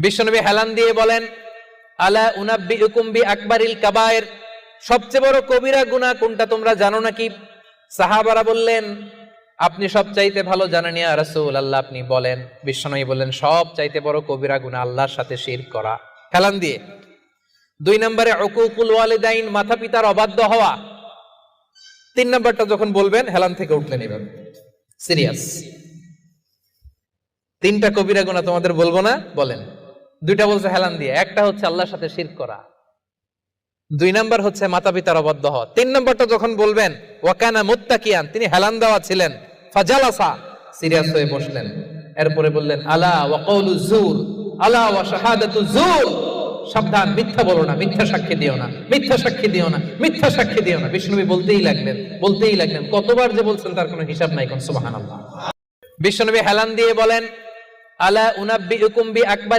বিশ্বনবী হেলান দিয়ে বলেন, আলা উনাব্বি উকুম্বি আকবারিল কাবায়ের। সবচেয়ে বড় কবিরা গুনাহ কোনটা তোমরা জানো নাকি? সাহাবারা বললেন, আপনি সব চাইতে ভালো জানেন ইয়া আল্লাহ আপনি বলেন, বিশ্বনবী বললেন সব চাইতে বড় কবিরা গুনাহ আল্লাহর সাথে শির করা। হেলান দিয়ে, দুই নম্বরে, উকুকুল ওয়ালিদাইন মাতা পিতার অবাধ্য হওয়া। তিন নম্বরটা যখন বলবেন, হেলান থেকে উঠলেন এভাবে সিরিয়াস। তিনটা কবিরা গুণা তোমাদের বলব না? বলেন। দুইটা বলছে হেলান দিয়ে, একটা হচ্ছে আল্লাহর সাথে শির করা। দুই নাম্বার হচ্ছে মাতা পিতার অবদ্ধ হওয়া। তিন নম্বরটা যখন বলবেন, ওয়াকানা মুত্তাকিয়ান তিনি হেলান দেওয়া ছিলেন। ফাজালাসা, সিরিয়াস হয়ে বসলেন। এরপরে বললেন, আলা ওয়াকাউলু জুর আলা ওয়া শাহাদাতু জুর সাবধান, মিথ্যা বলো না, মিথ্যা সাক্ষী দিও না, মিথ্যা সাক্ষী দিও না, মিথ্যা সাক্ষী দিও না। বিষ্ণুবী বলতেই লাগলেন বলতেই লাগলেন, কতবার যে বলছেন তার কোনো হিসাব নাই কোন সুবহানাল্লাহ। বিশ্বনবী হেলান দিয়ে বলেন, আলা উনাব্বি উকুম্বি আকবার